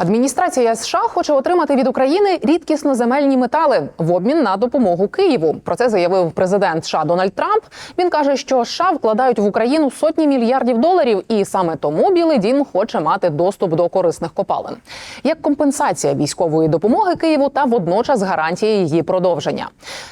Адміністрація США хоче отримати від України рідкісно земельні метали в обмін на допомогу Києву. Про це заявив президент США Дональд Трамп. Він каже, що США вкладають в Україну сотні мільярдів доларів, і саме тому Білий Дім хоче мати доступ до корисних копалин як компенсація військової допомоги Києву та водночас гарантія її продовження.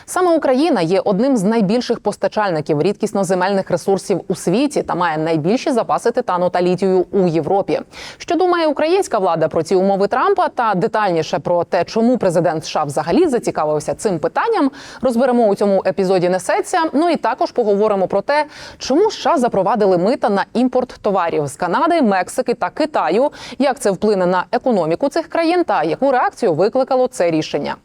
Саме Україна є одним з найбільших постачальників рідкісно земельних ресурсів у світі та має найбільші запаси титану та літію у Європі. Що думає українська влада про ці умови Трампа та детальніше про те, чому президент США взагалі зацікавився цим питанням, розберемо у цьому епізоді. Несеться. Ну і також поговоримо про те, чому США запровадили мита на імпорт товарів з Канади, Мексики та Китаю, як це вплине на економіку цих країн та яку реакцію викликало це рішення.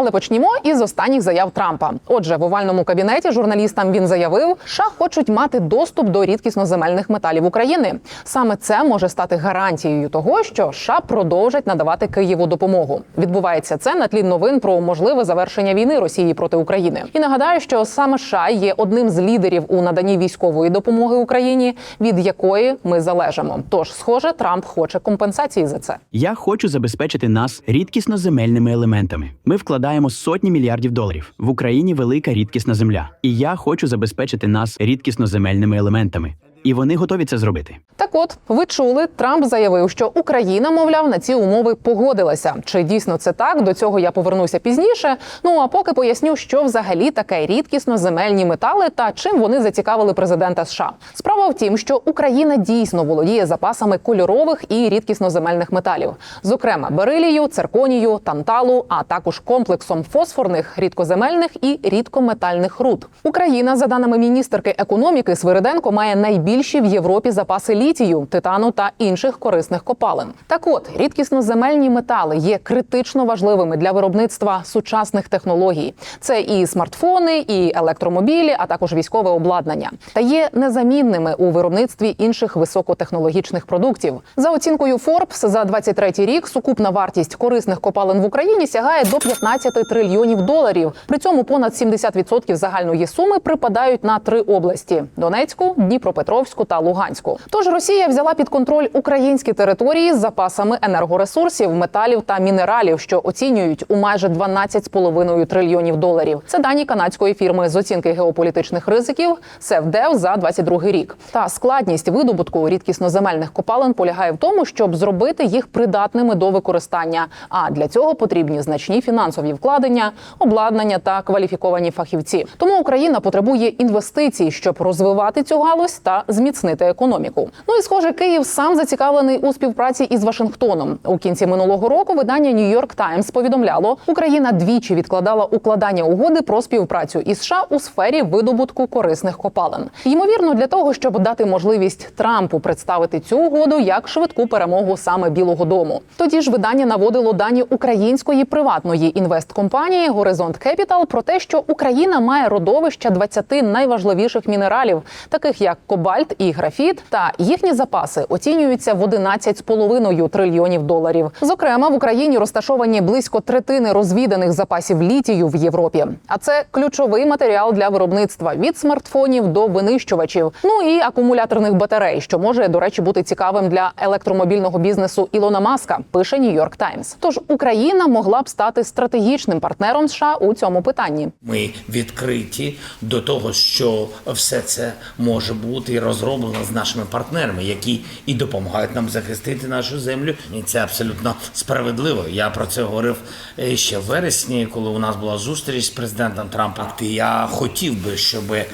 Але почнімо із останніх заяв Трампа. Отже, в овальному кабінеті журналістам він заявив, що хочуть мати доступ до рідкісноземельних металів України. Саме це може стати гарантією того, що США продовжать надавати Києву допомогу. Відбувається це на тлі новин про можливе завершення війни Росії проти України. І нагадаю, що саме США є одним з лідерів у наданні військової допомоги Україні, від якої ми залежимо. Тож, схоже, Трамп хоче компенсації за це. Я хочу забезпечити нас рідкісно земельними елементами. Ми вкладаємо сотні мільярдів доларів. В Україні велика рідкісна земля, і я хочу забезпечити нас рідкісно земельними елементами. І вони готові це зробити. Так, от ви чули, Трамп заявив, що Україна, мовляв, на ці умови погодилася. Чи дійсно це так? До цього я повернуся пізніше. Ну а поки поясню, що взагалі таке рідкісно земельні метали та чим вони зацікавили президента США. Справа в тім, що Україна дійсно володіє запасами кольорових і рідкісноземельних металів, зокрема берилію, цирконію, танталу, а також комплексом фосфорних, рідкоземельних і рідкометальних руд. Україна, за даними міністерки економіки Свириденко, має найбільші в Європі запаси літію, титану та інших корисних копалин. Так, от рідкісноземельні метали є критично важливими для виробництва сучасних технологій. Це і смартфони, і електромобілі, а також військове обладнання, та є незамінними у виробництві інших високотехнологічних продуктів. За оцінкою Forbes, за 23 рік сукупна вартість корисних копалин в Україні сягає до 15 трильйонів доларів. При цьому понад 70% загальної суми припадають на три області: Донецьку, Дніпропетровську та Луганську. Тож Росія взяла під контроль українські території з запасами енергоресурсів, металів та мінералів, що оцінюють у майже 12,5 трильйонів доларів. Це дані канадської фірми з оцінки геополітичних ризиків Севдев за 22 рік. Та складність видобутку рідкісноземельних копалин полягає в тому, щоб зробити їх придатними до використання. А для цього потрібні значні фінансові вкладення, обладнання та кваліфіковані фахівці. Тому Україна потребує інвестицій, щоб розвивати цю галузь та зміцнити економіку. Ну і схоже, Київ сам зацікавлений у співпраці із Вашингтоном. У кінці минулого року видання York Times повідомляло, Україна двічі відкладала укладання угоди про співпрацю із США у сфері видобутку корисних копалин. Ймовірно, для того, щоб дати можливість Трампу представити цю угоду як швидку перемогу саме Білого Дому. Тоді ж видання наводило дані української приватної інвесткомпанії Горизонт Capital про те, що Україна має родовища 20 найважливіших мінералів, таких як кобальт і графіт, та їхні запаси оцінюються в 11,5 трильйонів доларів. Зокрема, в Україні розташовані близько третини розвіданих запасів літію в Європі. А це ключовий матеріал для виробництва від смартфонів до винищувачів, ну і акумуляторних батарей, що може до речі бути цікавим для електромобільного бізнесу Ілона Маска. Пише York Times. Тож Україна могла б стати стратегічним партнером США у цьому питанні. Ми відкриті до того, що все це може бути і розроблено з нашими партнерами, які і допомагають нам захистити нашу землю. І це абсолютно справедливо. Я про це говорив е, ще в вересні, коли у нас була зустріч з президентом Трампом. І Я хотів би, щоб е,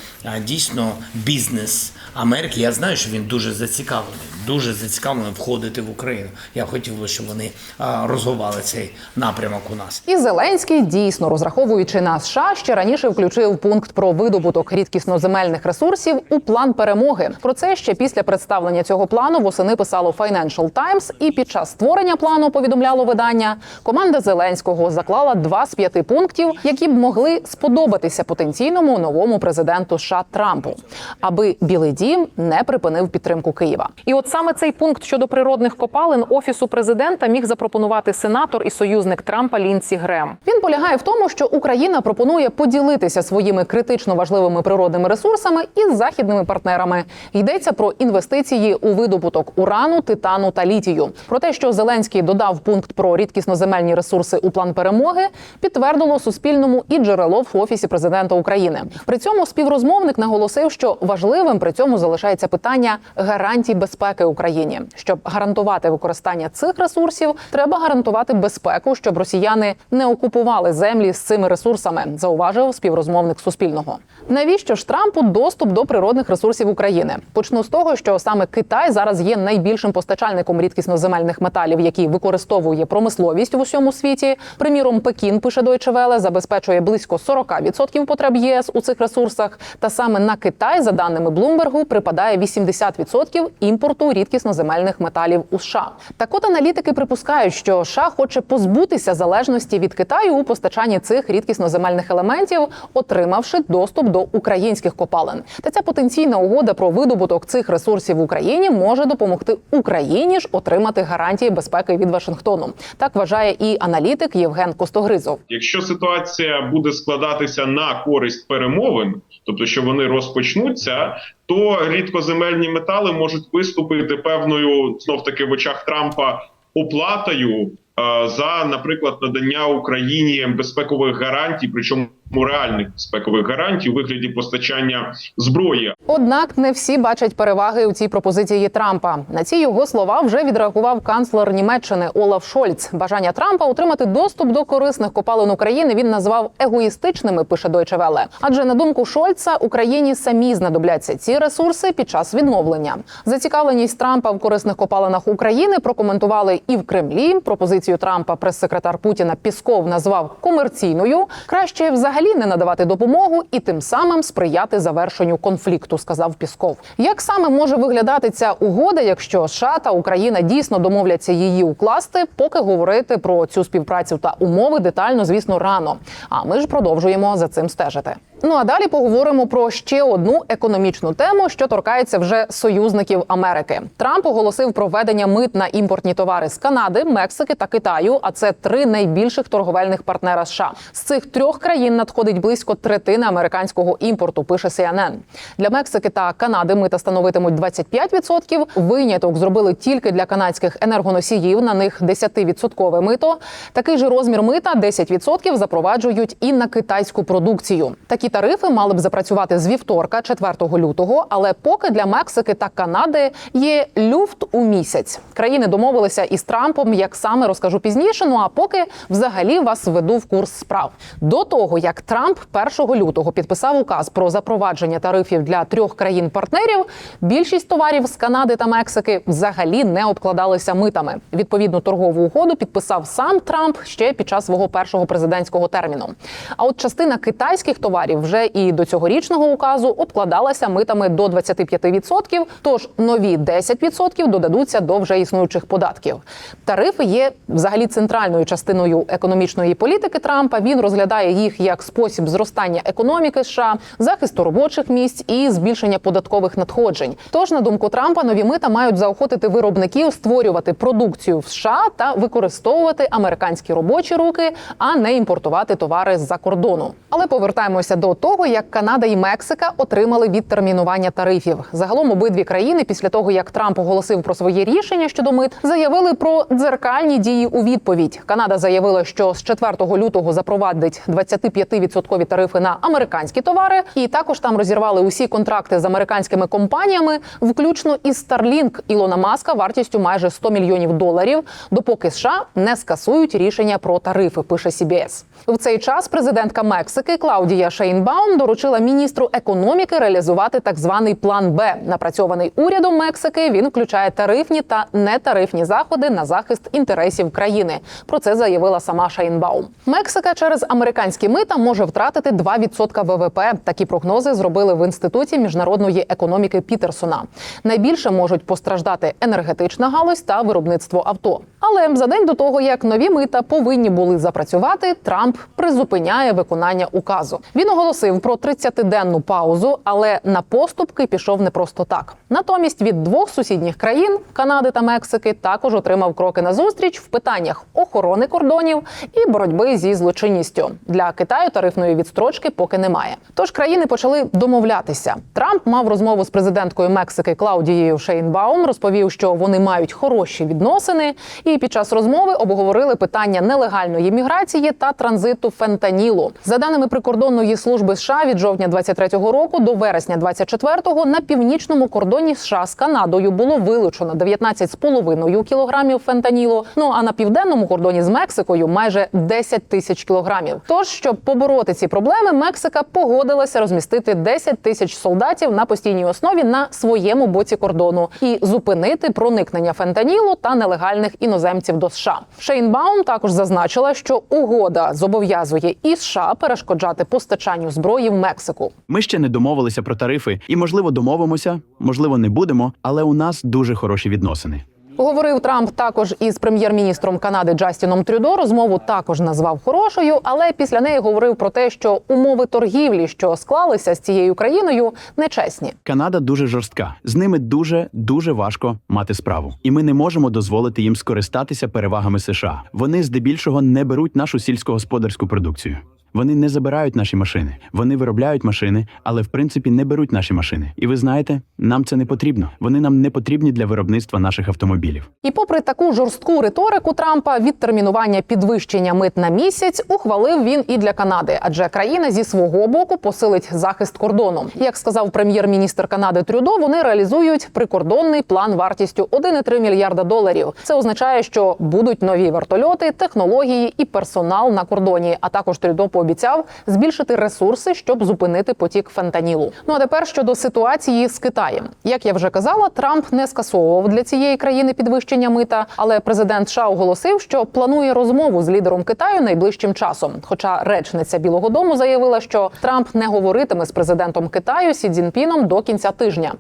дійсно бізнес Америки. Я знаю, що він дуже зацікавлений, дуже зацікавлений входити в Україну. Я хотів би, щоб вони а, розвивали цей напрямок у нас. І Зеленський дійсно розраховуючи на США, ще раніше включив пункт про видобуток рідкісноземельних ресурсів у план перемоги. Про це ще після представлення цього плану восени писало Financial Times, і під час створення плану повідомляло видання. Команда Зеленського заклала два з п'яти пунктів, які б могли сподобатися потенційному новому президенту США Трампу, аби Білий Дім не припинив підтримку Києва. І от Саме цей пункт щодо природних копалин офісу президента міг запропонувати сенатор і союзник Трампа Лінсі Грем. Він полягає в тому, що Україна пропонує поділитися своїми критично важливими природними ресурсами із західними партнерами. Йдеться про інвестиції у видобуток урану, титану та літію. Про те, що Зеленський додав пункт про рідкісноземельні ресурси у план перемоги, підтвердило Суспільному і джерело в офісі президента України. При цьому співрозмовник наголосив, що важливим при цьому залишається питання гарантій безпеки Україні. Щоб гарантувати використання цих ресурсів, треба гарантувати безпеку, щоб росіяни не окупували землі з цими ресурсами, зауважив співрозмовник Суспільного. Навіщо ж Трампу доступ до природних ресурсів України? Почну з того, що саме Китай зараз є найбільшим постачальником рідкісноземельних металів, які використовує промисловість в усьому світі. Приміром, Пекін пише Deutsche Welle, забезпечує близько 40% потреб ЄС у цих ресурсах. Та саме на Китай, за даними Блумбергу, припадає 80% імпорту рідкісноземельних металів у США. Так от аналітики припускають, що США хоче позбутися залежності від Китаю у постачанні цих рідкісноземельних елементів, отримавши доступ до українських копалин. Та ця потенційна угода про видобуток цих ресурсів в Україні може допомогти Україні ж отримати гарантії безпеки від Вашингтону. Так вважає і аналітик Євген Костогризов. Якщо ситуація буде складатися на користь перемовин, тобто що вони розпочнуться, то рідкоземельні метали можуть виступити певною знов таки в очах Трампа оплатою е, за, наприклад, надання Україні безпекових гарантій, причому реальних безпекових гарантій у вигляді постачання зброї. Однак не всі бачать переваги у цій пропозиції Трампа. На ці його слова вже відреагував канцлер Німеччини Олаф Шольц. Бажання Трампа отримати доступ до корисних копалин України він назвав егоїстичними. Пише Deutsche Welle. Адже на думку Шольца Україні самі знадобляться ці ресурси під час відновлення. Зацікавленість Трампа в корисних копалинах України прокоментували і в Кремлі. Пропозицію Трампа прес-секретар Путіна Пісков назвав комерційною. Краще взагалі не надавати допомогу і тим самим сприяти завершенню конфлікту, сказав Пісков. Як саме може виглядати ця угода, якщо США та Україна дійсно домовляться її укласти, поки говорити про цю співпрацю та умови детально, звісно, рано. А ми ж продовжуємо за цим стежити. Ну а далі поговоримо про ще одну економічну тему, що торкається вже союзників Америки. Трамп оголосив про введення мит на імпортні товари з Канади, Мексики та Китаю. А це три найбільших торговельних партнера США. З цих трьох країн надходить близько третини американського імпорту. Пише CNN. Для Мексики та Канади мита становитимуть 25%. Виняток зробили тільки для канадських енергоносіїв. На них 10% мито. Такий же розмір мита 10% запроваджують і на китайську продукцію. Такі тарифи мали б запрацювати з вівторка, 4 лютого. Але поки для Мексики та Канади є люфт у місяць. Країни домовилися із Трампом, як саме розкажу пізніше. Ну а поки взагалі вас веду в курс справ. До того як Трамп 1 лютого підписав указ про запровадження тарифів для трьох країн-партнерів, більшість товарів з Канади та Мексики взагалі не обкладалися митами. Відповідну торгову угоду підписав сам Трамп ще під час свого першого президентського терміну. А от частина китайських товарів вже і до цьогорічного указу обкладалася митами до 25%, Тож нові 10% додадуться до вже існуючих податків. Тарифи є взагалі центральною частиною економічної політики Трампа. Він розглядає їх як спосіб зростання економіки США, захисту робочих місць і збільшення податкових надходжень. Тож, на думку Трампа, нові мита мають заохотити виробників створювати продукцію в США та використовувати американські робочі руки, а не імпортувати товари з-за кордону. Але повертаємося до того, як Канада і Мексика отримали відтермінування тарифів. Загалом обидві країни, після того як Трамп оголосив про своє рішення щодо мит, заявили про дзеркальні дії у відповідь. Канада заявила, що з 4 лютого запровадить 25% тарифи на американські товари, і також там розірвали усі контракти з американськими компаніями, включно із Starlink Ілона Маска вартістю майже 100 мільйонів доларів, допоки США не скасують рішення про тарифи. Пише CBS. В цей час президентка Мексики Клаудія Шейнбаум доручила міністру економіки реалізувати так званий план Б, напрацьований урядом Мексики. Він включає тарифні та нетарифні заходи на захист інтересів країни. Про це заявила сама Шейнбаум. Мексика через американські мита може втратити 2% ВВП. Такі прогнози зробили в інституті міжнародної економіки Пітерсона. Найбільше можуть постраждати енергетична галузь та виробництво авто. Але за день до того, як нові мита повинні були запрацювати, Трамп призупиняє виконання указу. Він оголосив про 30-денну паузу, але на поступки пішов не просто так. Натомість від двох сусідніх країн Канади та Мексики також отримав кроки назустріч в питаннях охорони кордонів і боротьби зі злочинністю. Для Китаю тарифної відстрочки поки немає. Тож країни почали домовлятися. Трамп мав розмову з президенткою Мексики Клаудією Шейнбаум, розповів, що вони мають хороші відносини, і під час розмови обговорили питання нелегальної міграції та транзиту фентанілу. За даними прикордонної служби США від жовтня 23-го року до вересня 24-го на північному кордоні США з Канадою було вилучено 19,5 кілограмів фентанілу. Ну а на південному кордоні з Мексикою майже 10 тисяч кілограмів. Тож, щоб побороти ці проблеми, Мексика погодилася розмістити 10 тисяч солдатів на постійній основі на своєму боці кордону і зупинити проникнення фентанілу та нелегальних іноземців до США. Шейнбаум також зазначила, що угода зобов'язує і США перешкоджати постачанню зброї в Мексику. Ми ще не домовилися про тарифи, і можливо домовимося, можливо, не будемо, але у нас дуже хороші відносини. Говорив Трамп також із прем'єр-міністром Канади Джастіном Трюдо. Розмову також назвав хорошою, але після неї говорив про те, що умови торгівлі, що склалися з цією країною, нечесні. Канада дуже жорстка. З ними дуже дуже важко мати справу, і ми не можемо дозволити їм скористатися перевагами США. Вони здебільшого не беруть нашу сільськогосподарську продукцію. Вони не забирають наші машини. Вони виробляють машини, але в принципі не беруть наші машини. І ви знаєте, нам це не потрібно. Вони нам не потрібні для виробництва наших автомобілів. І попри таку жорстку риторику Трампа, відтермінування підвищення мит на місяць ухвалив він і для Канади, адже країна зі свого боку посилить захист кордону. Як сказав прем'єр-міністр Канади Трюдо, вони реалізують прикордонний план вартістю 1,3 мільярда доларів. Це означає, що будуть нові вертольоти, технології і персонал на кордоні. А також Трюдо пообіцяв збільшити ресурси, щоб зупинити потік фентанілу. Ну а тепер щодо ситуації з Китаєм, як я вже казала, Трамп не скасовував для цієї країни підвищення мита, але президент США оголосив, що планує розмову з лідером Китаю найближчим часом. Хоча речниця Білого Дому заявила, що Трамп не говоритиме з президентом Китаю Сі Цзіньпіном до кінця тижня.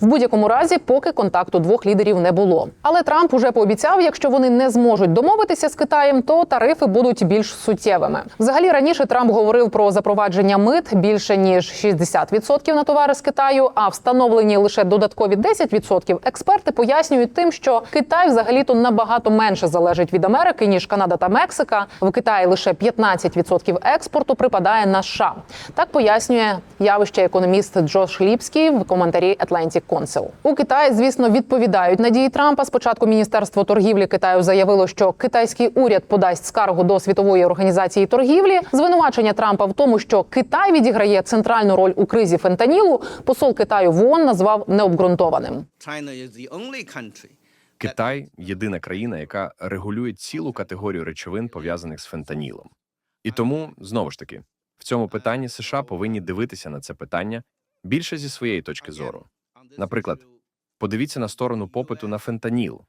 В будь-якому разі, поки контакту двох лідерів не було. Але Трамп уже пообіцяв, якщо вони не зможуть домовитися з Китаєм, то тарифи будуть більш суттєвими. Взагалі раніше Трамп говорив про запровадження мит більше ніж 60% на товари з Китаю, а встановлені лише додаткові 10% експерти пояснюють тим, що Китай взагалі-то набагато менше залежить від Америки ніж Канада та Мексика. В Китаї лише 15% експорту припадає на США. Так пояснює явище економіст Джош Ліпський в коментарі Atlantic Council. У Китаї, звісно, відповідають надії Трампа. Спочатку міністерство торгівлі Китаю заявило, що китайський уряд подасть скаргу до світової організації торгівлі. Звинувачення Трампа в тому, що Китай відіграє центральну роль у кризі фентанілу. Посол Китаю в ООН назвав необґрунтованим. Китай єдина країна, яка регулює цілу категорію речовин, пов'язаних з фентанілом. І тому, знову ж таки, в цьому питанні США повинні дивитися на це питання більше зі своєї точки зору. Наприклад, подивіться на сторону попиту на фентаніл,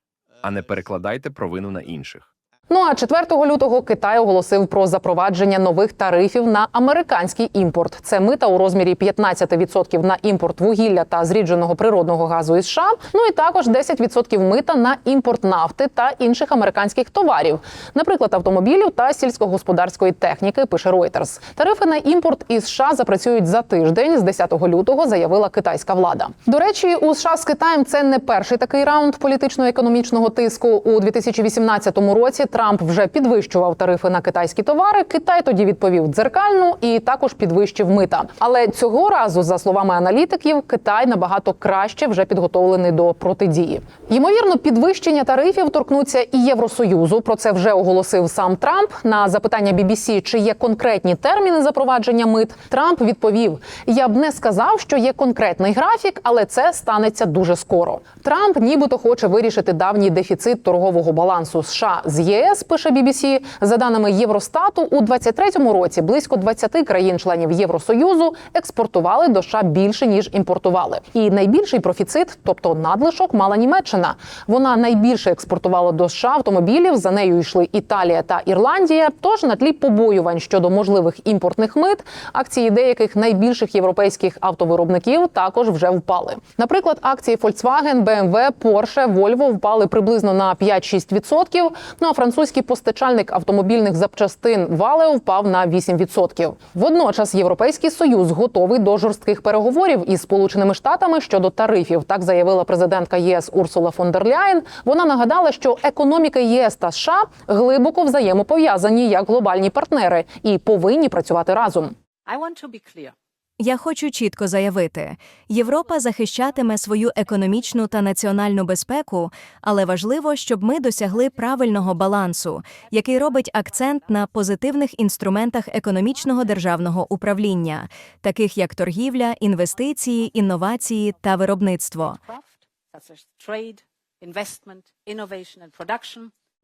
а не перекладайте провину на інших. Ну а 4 лютого Китай оголосив про запровадження нових тарифів на американський імпорт. Це мита у розмірі 15% на імпорт вугілля та зрідженого природного газу із США. Ну і також 10% мита на імпорт нафти та інших американських товарів, наприклад, автомобілів та сільськогосподарської техніки. Пише Reuters. Тарифи на імпорт із США запрацюють за тиждень з 10 лютого. Заявила китайська влада. До речі, у США з Китаєм це не перший такий раунд політично-економічного тиску у 2018 році. Вже підвищував тарифи на китайські товари. Китай тоді відповів дзеркально і також підвищив мита. Але цього разу, за словами аналітиків, Китай набагато краще вже підготовлений до протидії. Ймовірно, підвищення тарифів торкнуться і Євросоюзу. Про це вже оголосив сам Трамп. На запитання BBC, чи є конкретні терміни запровадження мит, Трамп відповів: Я б не сказав, що є конкретний графік, але це станеться дуже скоро. Трамп нібито хоче вирішити давній дефіцит торгового балансу США з ЄС. Пише BBC. За даними Євростату, у 23-му році близько 20 країн-членів Євросоюзу експортували до США більше ніж імпортували. І найбільший профіцит, тобто надлишок, мала Німеччина. Вона найбільше експортувала до США автомобілів. За нею йшли Італія та Ірландія. Тож на тлі побоювань щодо можливих імпортних мит акції деяких найбільших європейських автовиробників також вже впали. Наприклад, акції Volkswagen, BMW, Porsche, Volvo впали приблизно на 5-6%. Ну а французький постачальник автомобільних запчастин Валео впав на 8%. Водночас Європейський союз готовий до жорстких переговорів із Сполученими Штатами щодо тарифів. Так заявила президентка ЄС Урсула фон дер Ляєн. Вона нагадала, що економіки ЄС та США глибоко взаємопов'язані як глобальні партнери і повинні працювати разом. I want to be clear. Я хочу чітко заявити: Європа захищатиме свою економічну та національну безпеку, але важливо, щоб ми досягли правильного балансу, який робить акцент на позитивних інструментах економічного державного управління, таких як торгівля, інвестиції, інновації та виробництво.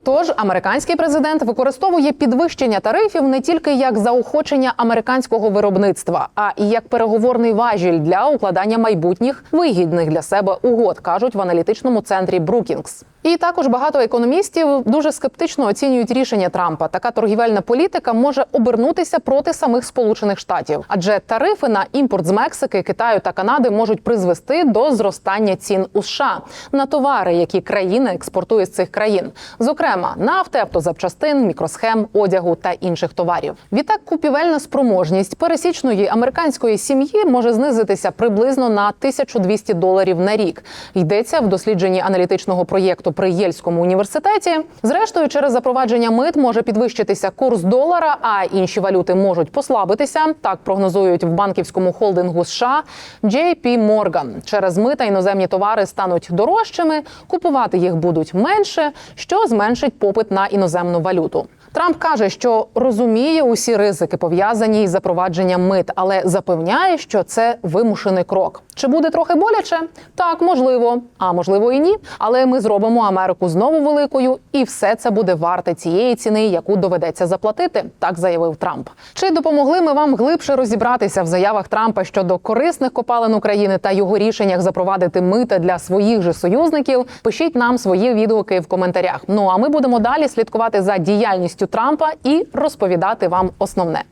Тож американський президент використовує підвищення тарифів не тільки як заохочення американського виробництва, а і як переговорний важіль для укладання майбутніх вигідних для себе угод, кажуть в аналітичному центрі Брукінгс. І також багато економістів дуже скептично оцінюють рішення Трампа. Така торгівельна політика може обернутися проти самих Сполучених Штатів, адже тарифи на імпорт з Мексики, Китаю та Канади можуть призвести до зростання цін у США на товари, які країна експортує з цих країн, зокрема нафти, автозапчастин, мікросхем, одягу та інших товарів. Відтак купівельна спроможність пересічної американської сім'ї може знизитися приблизно на 1200 доларів на рік. Йдеться в дослідженні аналітичного проєкту при Єльському університеті. Зрештою, через запровадження мит може підвищитися курс долара, а інші валюти можуть послабитися. Так прогнозують в банківському холдингу США JP Morgan. Через мита іноземні товари стануть дорожчими, купувати їх будуть менше, що зменшить попит на іноземну валюту. Трамп каже, що розуміє усі ризики пов'язані із запровадженням мит, але запевняє, що це вимушений крок. Чи буде трохи боляче? Так, можливо, а можливо і ні. Але ми зробимо Америку знову великою, і все це буде варте цієї ціни, яку доведеться заплатити. Так заявив Трамп. Чи допомогли ми вам глибше розібратися в заявах Трампа щодо корисних копалин України та його рішеннях запровадити мита для своїх же союзників? Пишіть нам свої відгуки в коментарях. Ну а ми будемо далі слідкувати за діяльністю Трампа і розповідати вам основне.